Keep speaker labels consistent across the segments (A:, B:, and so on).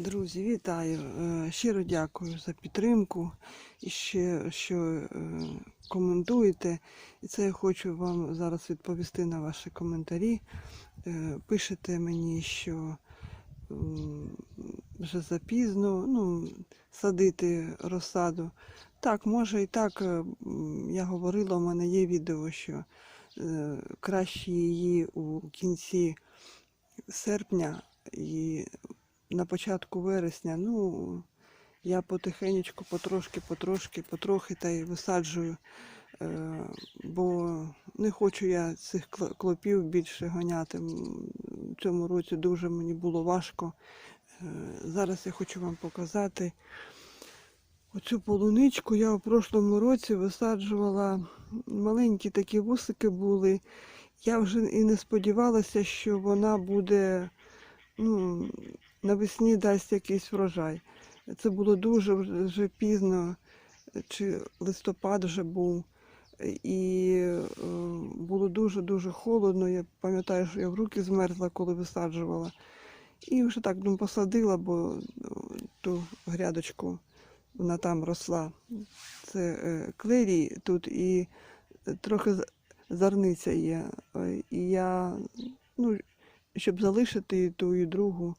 A: Друзі, вітаю! Е, Щиро дякую за підтримку і ще що е, коментуєте. І це я хочу вам зараз відповісти на ваші коментарі. Е, Пишете мені, що вже запізно ну, садити розсаду. Так, може і так. Я говорила, у мене є відео, що краще її у кінці серпня і на початку вересня, ну, я потихенечку, потрошки, потрошки, потрохи та й висаджую, е, бо не хочу я цих клопів більше гоняти. М, В цьому році дуже мені було важко. Е, Зараз я хочу вам показати оцю полуничку. Я у прошлому році висаджувала маленькі такі вусики були. Я вже і не сподівалася, що вона буде ну, навесні дасть якийсь врожай. Це було дуже вже пізно, чи листопад вже був, і е, було дуже-дуже холодно. Я пам'ятаю, що я в руки змерзла, коли висаджувала. І вже так ну, посадила, бо е, ту грядочку вона там росла. Це е, клерій тут і трохи з- зерниця є. І я, ну, щоб залишити ту і другу,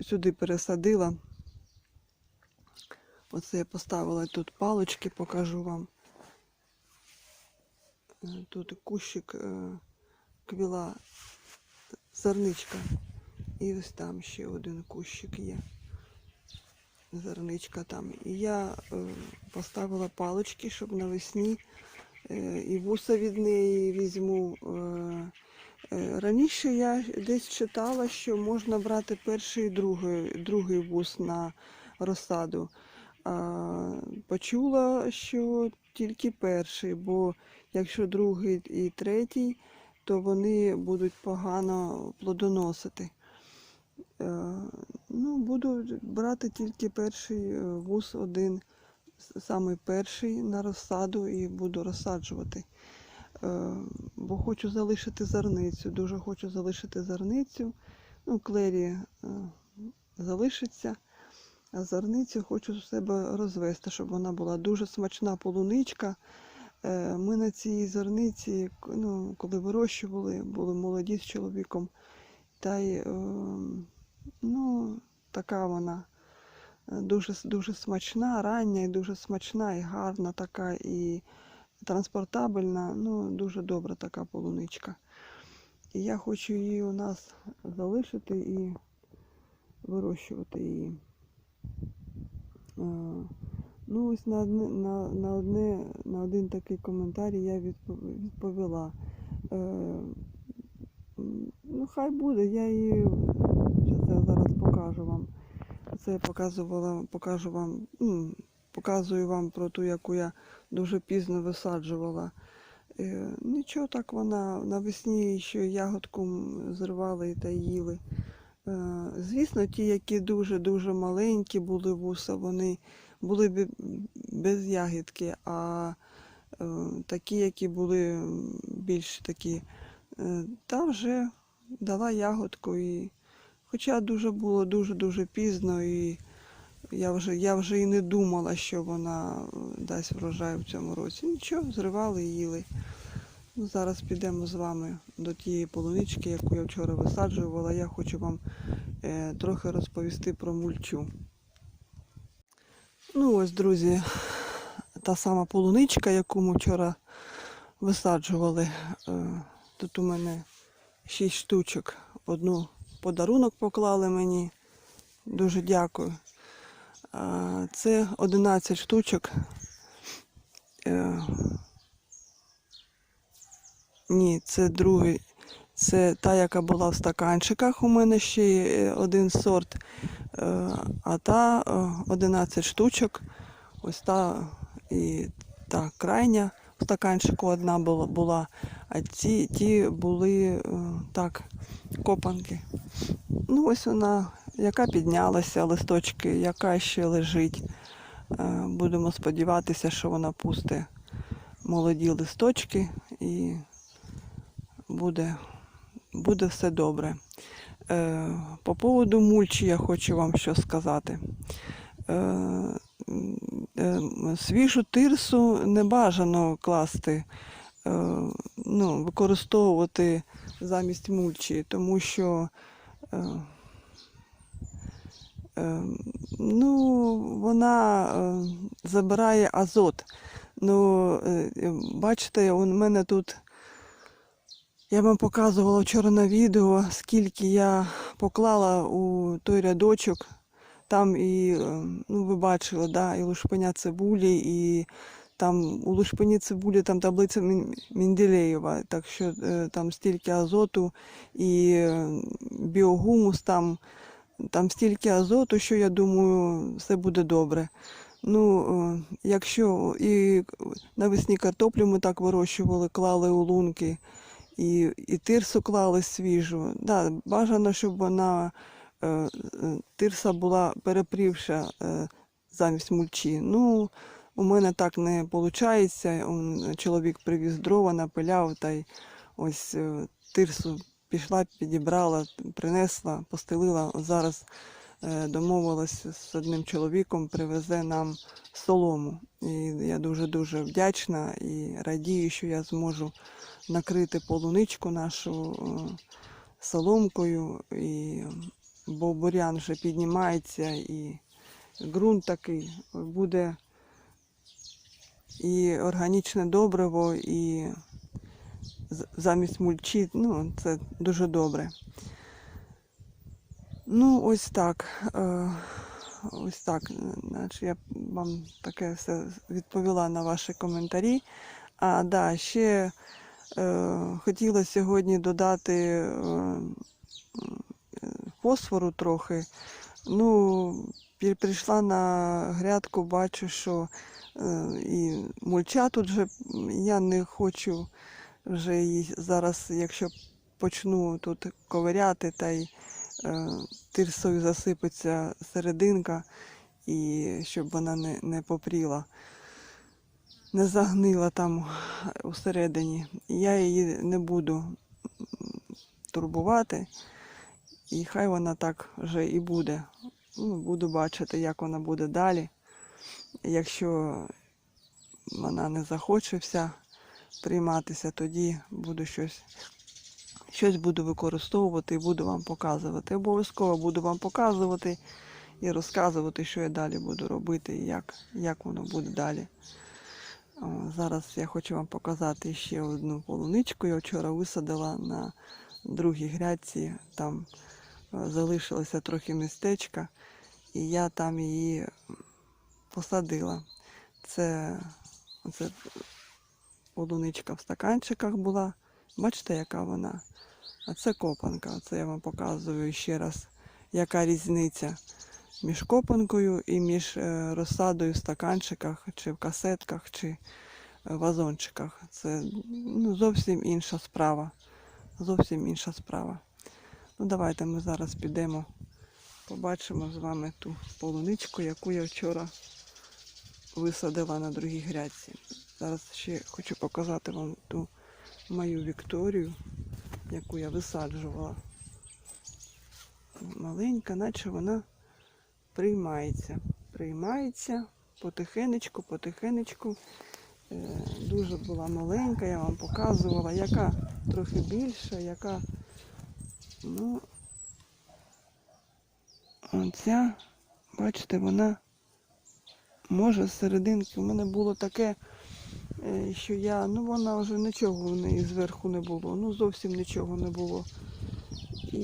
A: сюди пересадила. Оце я поставила тут палочки, покажу вам. Е, Тут кущик е, квіла зерничка. І ось там ще один кущик є. Зерничка там. І я е, поставила палочки, щоб навесні і вуса від неї візьму. Е, Раніше я десь читала, що можна брати перший і другий, другий вуз на розсаду. Почула, що тільки перший, бо якщо другий і третій, то вони будуть погано плодоносити. Е, Ну, буду брати тільки перший е, вуз один, с- самий перший на розсаду і буду розсаджувати. Е, бо хочу залишити зерницю, дуже хочу залишити зерницю. Ну, клері е, залишиться, а зерницю хочу в себе розвести, щоб вона була дуже смачна полуничка. Е, Ми на цій зерниці, ну, коли вирощували, були молоді з чоловіком. Та й ну, така вона дуже, дуже смачна, рання і дуже смачна, і гарна така. І транспортабельна, ну дуже добра така полуничка. І я хочу її у нас залишити і вирощувати її. Е, Ну, ось на одне, на, на, одне, на один такий коментар я відповіла. Е, ну, хай буде, я її зараз покажу вам. Це я показувала, покажу вам, ну, показую вам про ту, яку я дуже пізно висаджувала. Е, нічого так вона навесні ще ягодку зривали та їли. Е, звісно, ті, які дуже-дуже маленькі були вуса, вони були б без ягідки, а е, такі, які були більш такі, та вже дала ягодку. І, хоча дуже було дуже-дуже пізно, і я вже, я вже і не думала, що вона е, дасть врожай в цьому році. Нічого, зривали і їли. Ну, зараз підемо з вами до тієї полунички, яку я вчора висаджувала. Я хочу вам е, трохи розповісти про мульчу. Ну ось, друзі, та сама полуничка, яку ми вчора висаджували. Е, тут у мене 6 штучок. Одну подарунок поклали мені. Дуже дякую. Це 11 штучок. Е, Ні, це другий. Це та, яка була в стаканчиках. У мене ще е, один сорт. Е, А та е, 11 штучок. Ось та і та крайня в стаканчику одна була, була а ці ті були так, копанки. Ну, ось вона, яка піднялася, листочки, яка ще лежить. Е, Будемо сподіватися, що вона пусте молоді листочки і буде, буде все добре. Е, По поводу мульчі я хочу вам що сказати. Е, Свіжу тирсу не бажано класти, ну, використовувати замість мульчі, тому що ну, вона е, забирає азот. Ну, е, е, бачите, у мене тут я вам показувала вчора на відео, скільки я поклала у той рядочок. Там і, ну ви бачили, да, і лушпеня цибулі, і там у лушпені цибулі там таблиця Менделєєва, так що там стільки азоту і біогумус там, там стільки азоту, що я думаю, все буде добре. Ну, е, якщо і навесні картоплю ми так вирощували, клали у лунки, і, і тирсу клали свіжу. Да, бажано, щоб вона е, е, тирса була перепрівша замість мульчі. Ну, у мене так не виходить. Чоловік привіз дрова, напиляв та й ось тирсу пішла, підібрала, принесла, постелила. Зараз е, домовилась з одним чоловіком, привезе нам солому. І я дуже-дуже вдячна і радію, що я зможу накрити полуничку нашу е, соломкою, і, бо бурян вже піднімається, і ґрунт такий буде і органічне добриво, і замість мульчі, ну, це дуже добре. Ну, ось так. е, Ось так. Значить, я вам таке все відповіла на ваші коментарі. А, да, ще е, хотіла сьогодні додати е, фосфору трохи. Ну, прийшла на грядку, бачу, що е, і мульча тут вже я не хочу вже її зараз, якщо почну тут ковиряти, та й е, тирсою засипеться серединка, і щоб вона не, не попріла, не загнила там усередині. Я її не буду турбувати, і хай вона так вже і буде. Ну, буду бачити, як вона буде далі. Якщо вона не захоче вся прийматися, тоді буду щось, щось буду використовувати і буду вам показувати. Обов'язково буду вам показувати і розказувати, що я далі буду робити і як, як воно буде далі. Зараз я хочу вам показати ще одну полуничку. Я вчора висадила на другій грядці. Там е, залишилося трохи містечка, і я там її посадила. Це, це полуничка в стаканчиках була. Бачите, яка вона? А це копанка. Це я вам показую ще раз, яка різниця між копанкою і між е, розсадою в стаканчиках, чи в касетках, чи е, вазончиках. Це ну, зовсім інша справа. Зовсім інша справа. Ну, давайте ми зараз підемо, побачимо з вами ту полуничку, яку я вчора висадила на другій грядці. Зараз ще хочу показати вам ту мою Вікторію, яку я висаджувала. Маленька, наче вона приймається. Приймається потихенечку, потихенечку. Е, Дуже була маленька, я вам показувала, яка трохи більша, яка. Ну, оця, бачите, вона може з серединки. У мене було таке, що я, ну вона вже нічого в неї зверху не було, ну зовсім нічого не було. І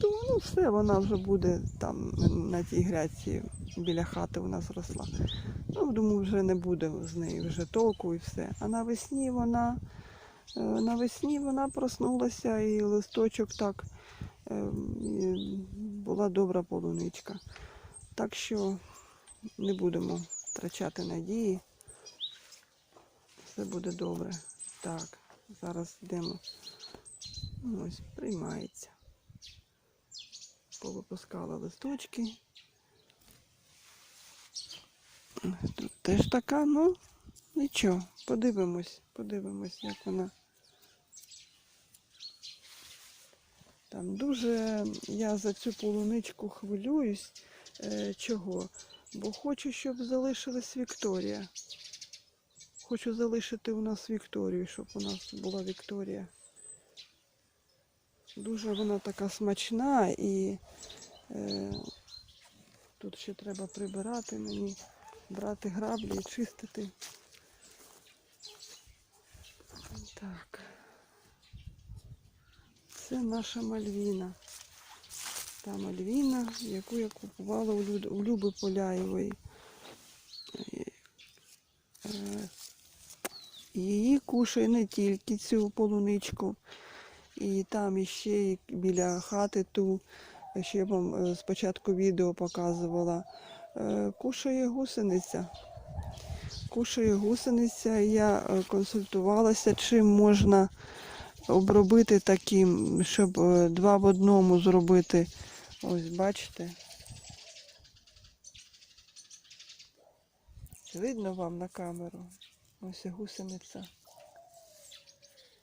A: думаю, ну все, вона вже буде там на тій грядці біля хати у нас росла. Ну, думаю, вже не буде з неї вже толку і все. А навесні вона, е, навесні вона проснулася і листочок так е, була добра полуничка. Так що не будемо втрачати надії. Все буде добре. Так, зараз йдемо. Ось приймається. Повипускала листочки. Тут теж така, ну, нічого, подивимось, подивимось, як вона. Там дуже я за цю полуничку хвилююсь. Е, чого? Бо хочу, щоб залишилась Вікторія. Хочу залишити у нас Вікторію, щоб у нас була Вікторія. Дуже вона така смачна і е, тут ще треба прибирати мені, брати граблі і чистити. Так. Це наша Мальвіна. Та Мальвіна, яку я купувала у, Люби Поляєвої. Е, е, Її кушає не тільки цю полуничку, і там іще біля хати ту, що я вам е, спочатку відео показувала, е, кушає гусениця. Кушає гусениця, я е, консультувалася, чим можна обробити таким, щоб е, два в одному зробити. Ось бачите. Видно вам на камеру? Ось гусениця.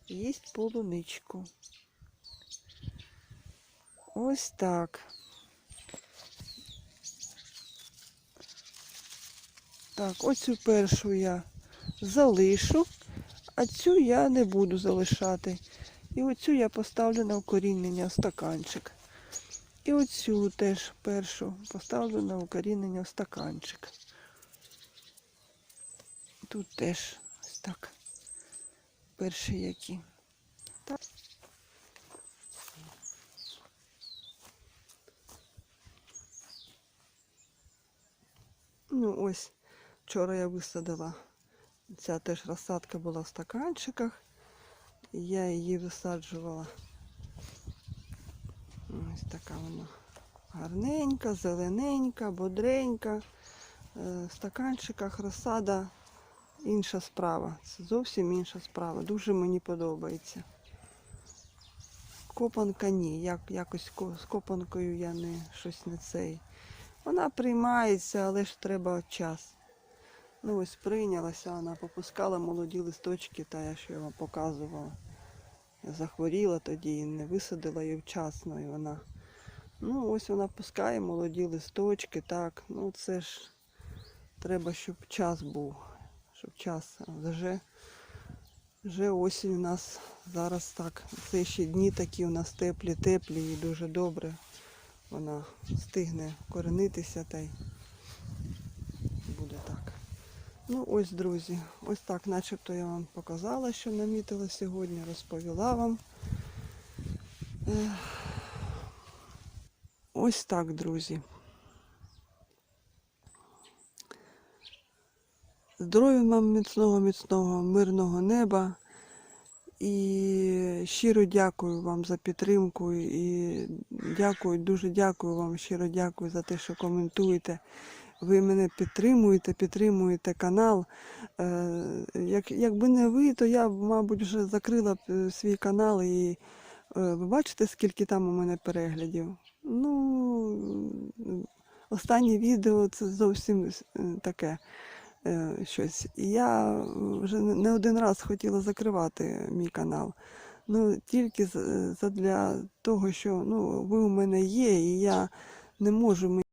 A: Їсть полуничку. Ось так. Так, оцю першу я залишу, а цю я не буду залишати. І оцю я поставлю на укорінення в стаканчик. І оцю теж першу поставлю на укорінення в стаканчик. Тут теж ось так. Перші які. Ну ось, вчора я висадила. Ця теж розсадка була в стаканчиках. Я її висаджувала. Ось така вона гарненька, зелененька, бодренька. Е, В стаканчиках розсада інша справа. Це зовсім інша справа. Дуже мені подобається. Копанка ні. Як, якось з копанкою я не щось не цей. Вона приймається, але ж треба час. Ну ось прийнялася вона, попускала молоді листочки, та я я вам показувала. Я захворіла тоді і не висадила її вчасно. І вона. Ну, ось вона пускає молоді листочки, так. Ну це ж треба, щоб час був. Щоб час. Вже, вже осінь у нас зараз так. Це ще дні такі у нас теплі, теплі і дуже добре. Вона встигне коренитися та й буде так. Ну ось, друзі, ось так, начебто я вам показала, що намітила сьогодні, розповіла вам. Ось так, друзі. Здоров'я вам міцного, міцного, мирного неба. І щиро дякую вам за підтримку. І дякую, дуже дякую вам, щиро дякую за те, що коментуєте. Ви мене підтримуєте, підтримуєте канал. Е, Як, якби не ви, то я мабуть, вже закрила б е, свій канал. І е, ви бачите, скільки там у мене переглядів? Ну, останнє відео це зовсім таке щось. І я вже не один раз хотіла закривати мій канал. Ну, тільки з- задля того, що ну, ви у мене є, і я не можу